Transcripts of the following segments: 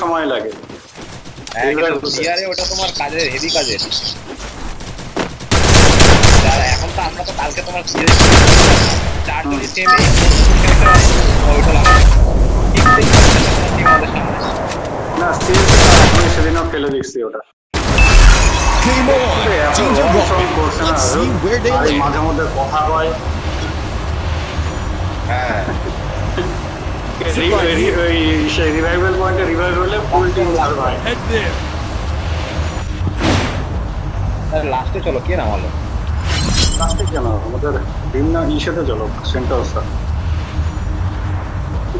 সময় লাগে। হ্যাঁ ওটা তোমার কাজের হেভি কাজের এখন তো আমরা তো কালকে তোমার চার ওইটা না সেদিনও খেলে দেখছি ওটা। Game on! Let's see where they আর মাঝে মধ্যে কথা কয় হ্যাঁ। সেই রিভাইভাল পয়েন্টে রিভাইভ হলে ফুল টিম সার্ভাইভ লাস্টে চলো কে নামালো? লাস্টে কেন আমাদের না ইসেতে চলো সেন্টার স্যার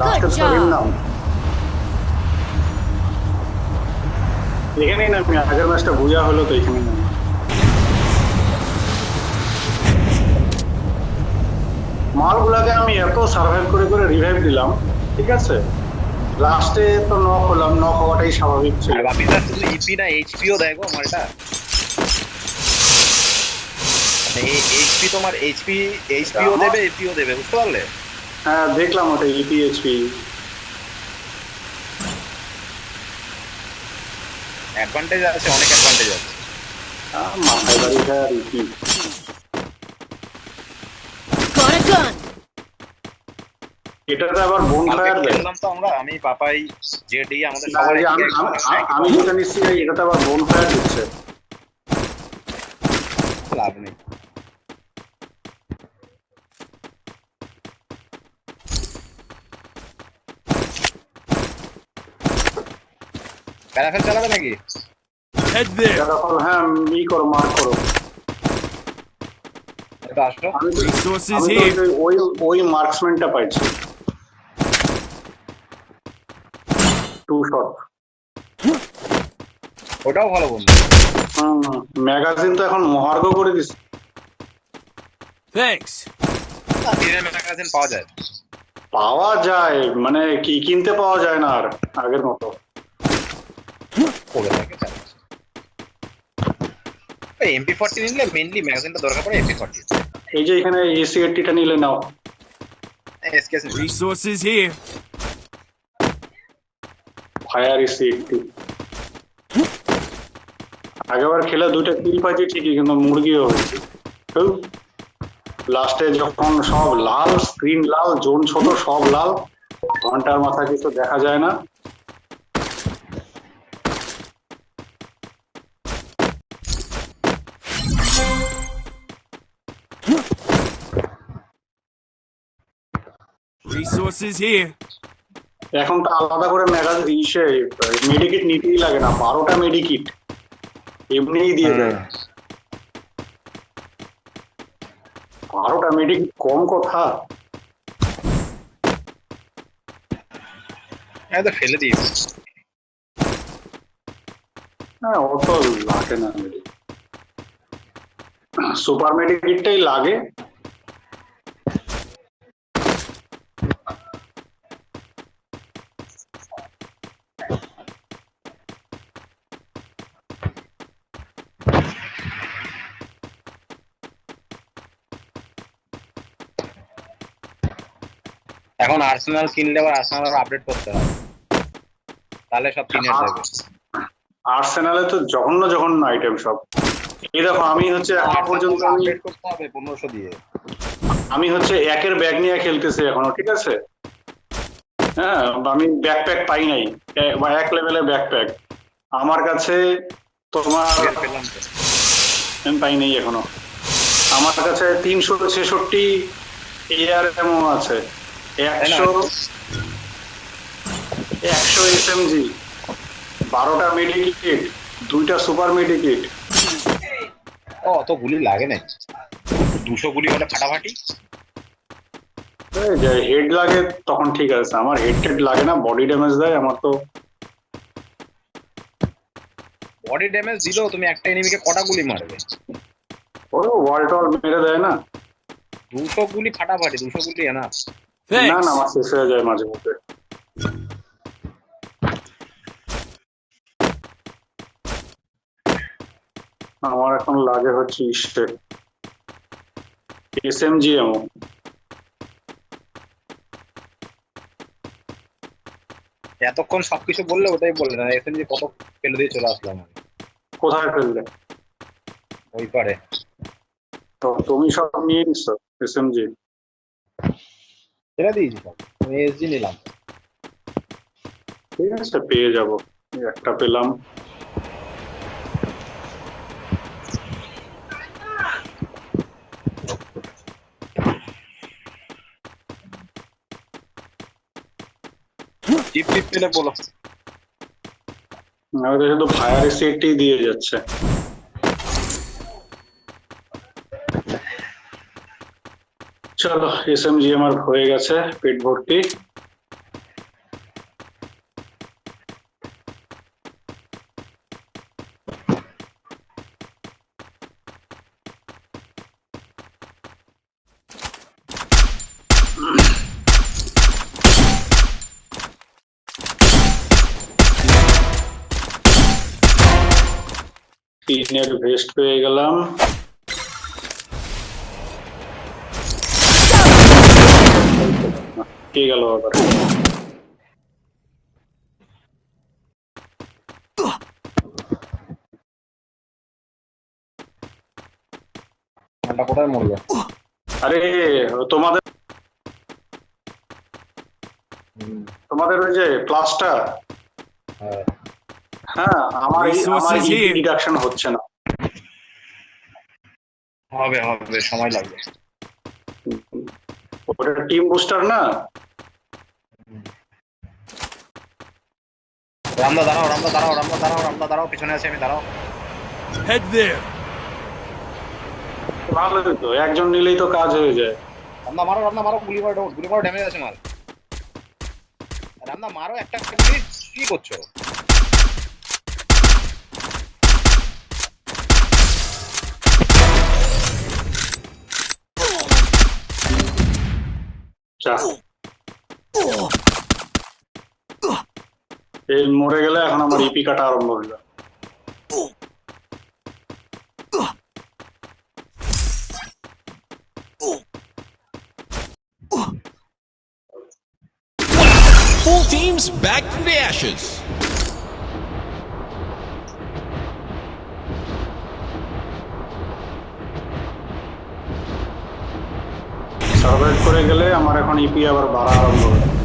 লাস্টে তো. নাম। এখানেই না আমি আগের ম্যাচটা বুঝা হলো তো এখানেই নাম। মালগুলাকে আমি এত সার্ভাইভ করে করে রিভাইভ দিলাম। ঠিক আছে? লাস্টে তো নক হলাম নক হওয়াটাই স্বাভাবিক ছিল। আর বাপিটা শুধু ইপি না এইচপিও দেয় গো আমার এটা? এইচপি তোমার এইচপি এইচপিও দেবে এপিও দেবে বুঝতে পারলে? হ্যাঁ দেখলাম ওটা E ইপিএইচপি অ্যাডভান্টেজ আছে অনেক অ্যাডভান্টেজ আছে। মাথায় বাড়ি খায় আর ইপি এটাতে আবার বোন ফায়ার দেয় তো আমরা আমি পাপাই জেডি আমাদের আমি যেটা নিচ্ছি এটাতে আবার বোন ফায়ার দিচ্ছে লাভ নেই। প্যারাফেল চালাবে নাকি? হ্যাঁ ই করো মার্ক করো। আমি তো- ওই ওই মার্কসম্যানটা পাইছি। টু শট ওটাও ভালো বন্ধু। ম্যাগাজিন তো এখন মহার্ঘ করে দিচ্ছে Thanks. দিনের ম্যাগাজিন পাওয়া যায়। পাওয়া যায় মানে কি কিনতে পাওয়া যায় না আর আগের মতো। পড়ে থাকে এমপি ফর্টি নিলে মেনলি ম্যাগাজিনটা দরকার পড়ে এমপি ফর্টি এই যে এখানে এসি এইটটিটা নিলে নাও। এসকেস Resources here. Fire AC eighty আগেবার খেলে দুইটা কিল পাইছি ঠিকই, কিন্তু মুরগিও হয়েছে। লাস্টে যখন সব লাল স্ক্রিন লাল, জোন ছোট, সব লাল, ঘণ্টার মাথা কিছু দেখা যায় না। Resources here. এখন তো আলাদা করে ম্যাগাজ ইসে মেডিকিট নিতেই লাগে না বারোটা মেডিকিট এমনিই দিয়ে দেয়। বারোটা মেডিকিট কম কথা। হ্যাঁ তো ফেলে দিই হ্যাঁ অত লাগে না মেডিকিট সুপার মেডিকিটটাই লাগে। এখন আর্সেনাল কিনলে আবার আর্সেনাল আপডেট করতে হবে তাহলে সব কিনে দেবে। আর্সেনালে তো জঘন্য জঘন্য আইটেম সব। এই দেখো আমি হচ্ছে এখন পর্যন্ত আমি আপডেট করতে হবে পনেরোশো দিয়ে। আমি হচ্ছে একের ব্যাগ নিয়ে খেলতেছি এখনও ঠিক আছে? হ্যাঁ আমি ব্যাকপ্যাক পাই নাই। বা এক লেভেলের ব্যাকপ্যাক আমার কাছে তোমার আমি পাই নাই এখনও। আমার কাছে তিনশো ছেষট্টি এয়ার এমন আছে। একশো একশো এস বারোটা মেডিকিট দুইটা সুপার মেডিকিট ও অত গুলি লাগে না দুশো গুলি হলে ফাটাফাটি? হেড লাগে তখন ঠিক আছে। আমার হেড টেড লাগে না বডি ড্যামেজ দেয় আমার তো। বডি ড্যামেজ দিলেও তুমি একটা এনিমিকে কটা গুলি মারবে? ও ওয়াল টল মেরে দেয় না। দুশো গুলি ফাটাফাটি দুশো গুলি না না না আমার শেষ হয়ে যায় মাঝে মধ্যে আমার এখন লাগে হচ্ছে ইসে এস এম জি এমন এতক্ষণ সবকিছু বললে ওটাই বললে না এখানে যে কত ফেলে দিয়ে চলে আসলাম আমি কোথায় ফেললে? ওই পারে। তো তুমি সব নিয়ে নিচ্ছ এস এম জি ছেড়ে দিয়েছি সব আমি এসজি নিলাম ঠিক আছে পেয়ে যাব এই একটা পেলাম টিপ টিপ পেলে বলো আমাদের শুধু ফায়ার সেটই দিয়ে যাচ্ছে চলো এস এম জি আমার হয়ে গেছে পেট ভর্তি। তিনের ভেস্ট পেয়ে গেলাম। কে গেল আবার। কোথায় মরবে আরে তোমাদের তোমাদের ওই যে ক্লাসটা হ্যাঁ। হ্যাঁ আমার আমার হচ্ছে না। হবে হবে সময় লাগবে। ওটা টিম বুস্টার না? রামদা দাঁড়াও রামদা দাঁড়াও রামদা দাঁড়াও রামদা দাঁড়াও পিছনে আছি আমি দাঁড়াও। Head there. ভালো তো একজন নিলেই তো কাজ হয়ে যায়। রামদা মারো রামদা মারো গুলি মারো গুলি মারো ড্যামেজ আছে মাল। রামদা মারো একটা কি করছ? যা। এই মরে গেলে এখন আমার ইপি কাটা আরম্ভ হইল Full teams back from the ashes. Survive করে গেলে আমার এখন ইপি আবার বাড়া আরম্ভ হবে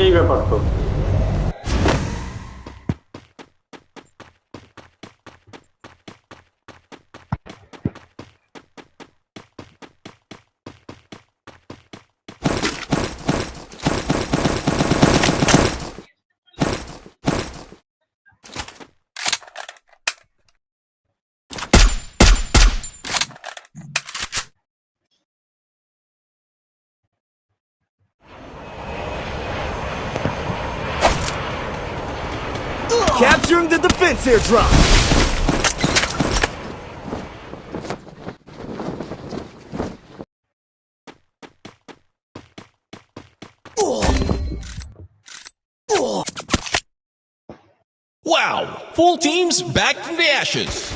সেই ব্যাপার তো Capturing the defense airdrop. Wow! Full teams back from the ashes.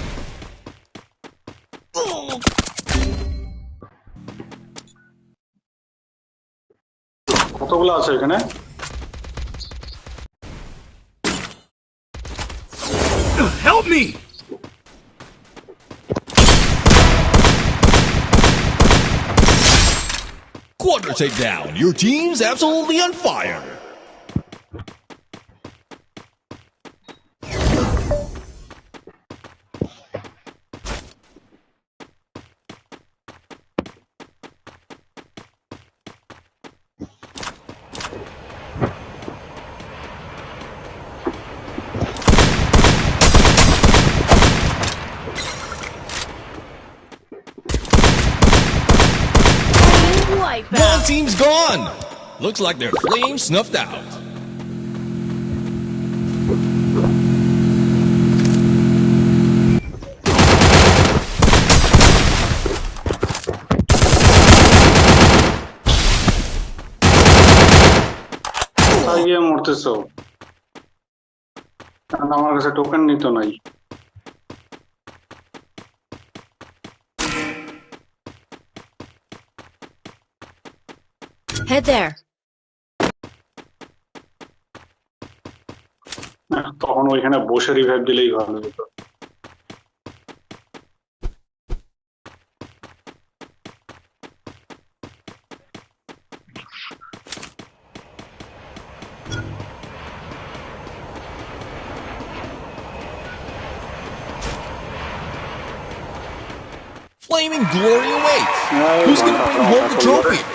কতগুলো আছে এখানে Help me. Quadra takedown. Your team's absolutely on fire. team's gone. Looks like their flame snuffed out. কোথায় গিয়ে মরতেছো কারণ আমার কাছে টোকেন নিত নাই Head there. তখন ওইখানে বসে রিভাইভ দিলেই ভালো হতো Flaming glory awaits. এই Who's gonna ঘন্টা bring home the ঘন্টা করে। trophy?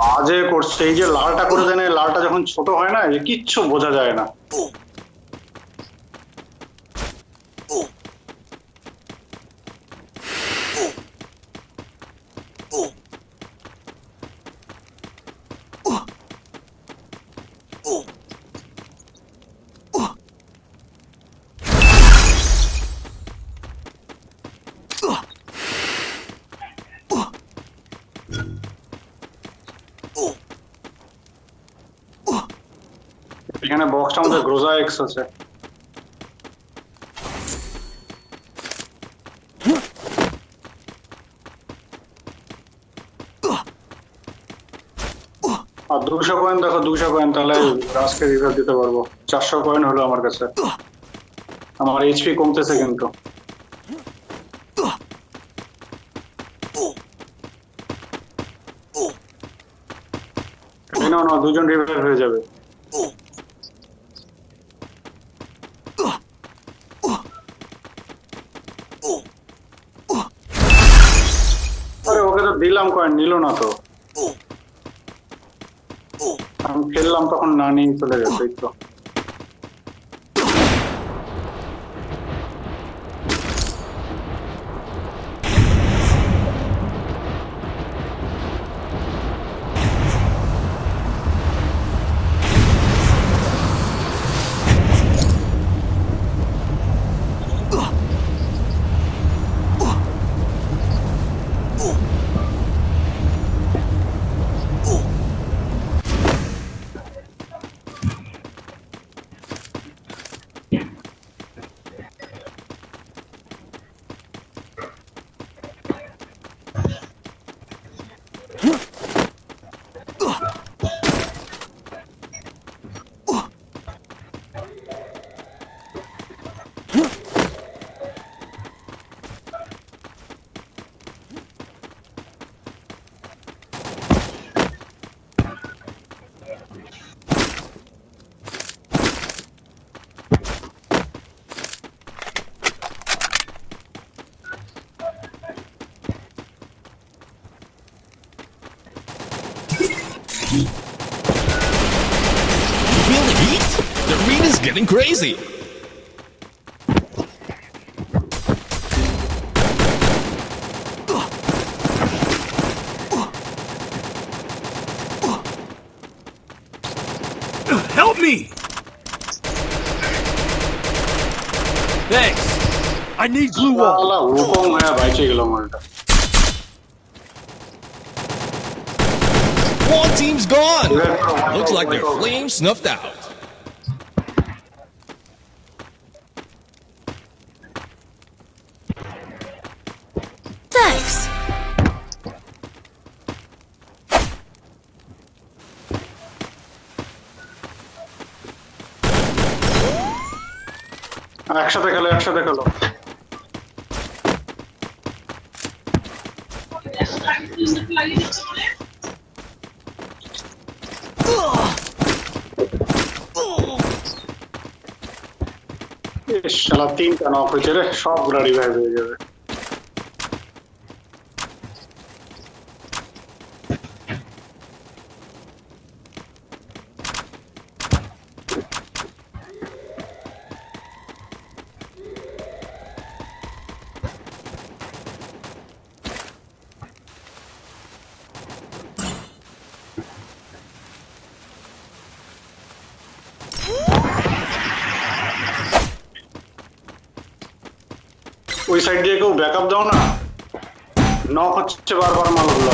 বাজে করছে, এই যে লালটা করে দেন লালটা যখন ছোট হয় না কিচ্ছু বোঝা যায় না। এখানে বক্সটা আমাদের গ্রোজা এক্স আছে। আর দুশো কয়েন দেখো, দুশো কয়েন তাহলে রাজকে রিভাইভ দিতে পারব। চারশো কয়েন হলো আমার কাছে। আমার এইচপি কমতেছে কিন্তু। নাও না দুজন রিভাইভ হয়ে যাবে আরে তো কয়েন নিল না তো। আমি খেললাম তখন না নিয়ে চলে গেছে তো। crazy. Help me! Thanks. I need glue wall. One team's gone. Looks like they're snuffed out. একসাথে খেলো একসাথে খেলো। শালা তিনটা নক হয়েছে রে সবগুলা রিভাইভ হয়ে যাবে। সাইড দিয়ে কেউ ব্যাকআপ দাও না। নক হচ্ছে বারবার মালগুলো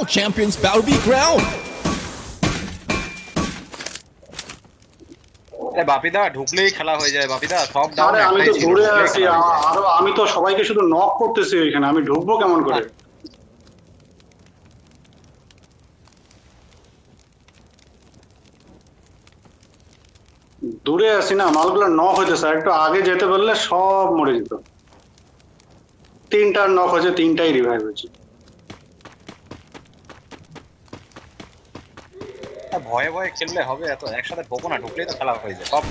Final champions. আরে বাপিদা ঢুকলেই খেলা হয়ে যায় বাপিদা সব ডাউন আরে আমি তো আছি আরও আমি তো সবাইকে শুধু নক করতেছি ওইখানে আমি ঢুকবো কেমন করে? দূরে আছি না মালগুলো নক হইতেছে একটু আগে যেতে পারলে সব মরে যেত। তিনটার নক হয়েছে তিনটাই রিভাইভ হয়েছে। ভয়ে ভয়ে খেললে হবে এত একসাথে ঢোকো না ঢুকলেই তো খেলা হয়ে যায়। সব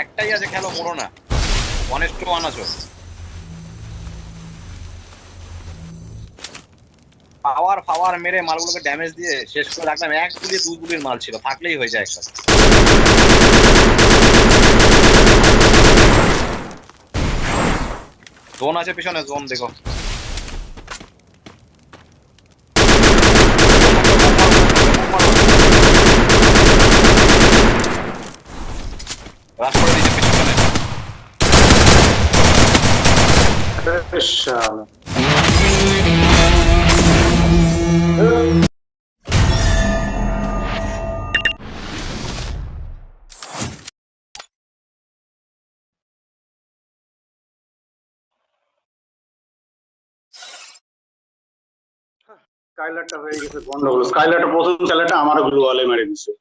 একটাই আছে খেলো মরো না। টু পাওয়ার পাওয়ার মেরে মালগুলোকে ড্যামেজ দিয়ে শেষ করে রাখলাম। এক গুলি দুই গুলির মাল ছিল থাকলেই হয়ে যায় একসাথে। জোন আছে পিছনে জোন দেখো। করে দিয়েছে পিছনে। স্কাইলারটা হয়ে গেছে গন্ডগোল স্কাইলারটা প্রথম চালাটা আমার গ্লু ওয়ালে মেরে দিছে।